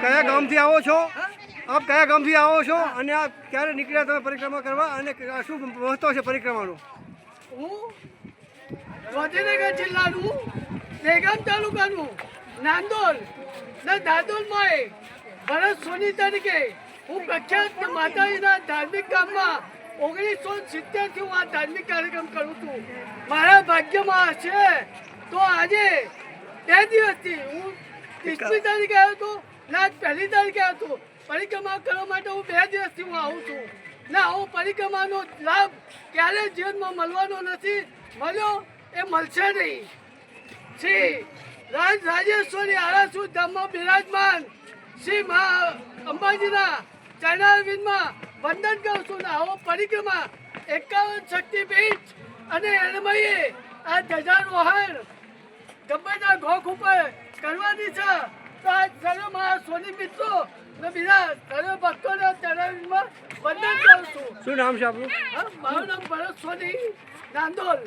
કયા ગામથી આવો છો? આપ કયા ગામથી આવો છો? અને આપ ક્યારે નીકળ્યા તમે પરિક્રમા કરવા? અને શું મહત્વ છે પરિક્રમાનું? હું ગાંધીનગર જિલ્લાનું દહેગામ તાલુકાનું નાંદોલ ને દાદોલમાં ભરત સોની તરીકે હું પ્રખ્યાત માતાજીના ધાર્મિક કામમાં ઓગણીસો સિત્તેરથી હું આ ધાર્મિક કાર્યક્રમ કરું છું. મારા ભાગ્યમાં છે. તો આજે બે દિવસથી હું ત્રીસમી તારીખે આવ્યો હતો ના પહેલી તારીખે આવ્યો હતો પરિક્રમા કરવા માટે હું બે દિવસથી હું આવું છું. ના હું પરિક્રમાનો લાભ ક્યારેય જીવનમાં મળવાનો નથી, મળ્યો એ મળશે નહીં. શ્રી રાજ રાજેશ્વરી આરાસુ ધામમાં બિરાજમાન શ્રી મા અંબાજીના ચરણારવિંદમાં વંદન કરું છું ને આવો પરિક્રમા એકાવન શક્તિપીઠ અને એનમયે આ ધજારોહણ ગબ્બરના ઘોખ ઉપર કરવાની છે. તો આ સર્વ મારા સોની મિત્રો ને બીજા સર્વ ભક્તોને ચરણારવિંદમાં વંદન કરું છું. શું નામ છે આપનું મારું નામ ભરત સોની નાંદોલ.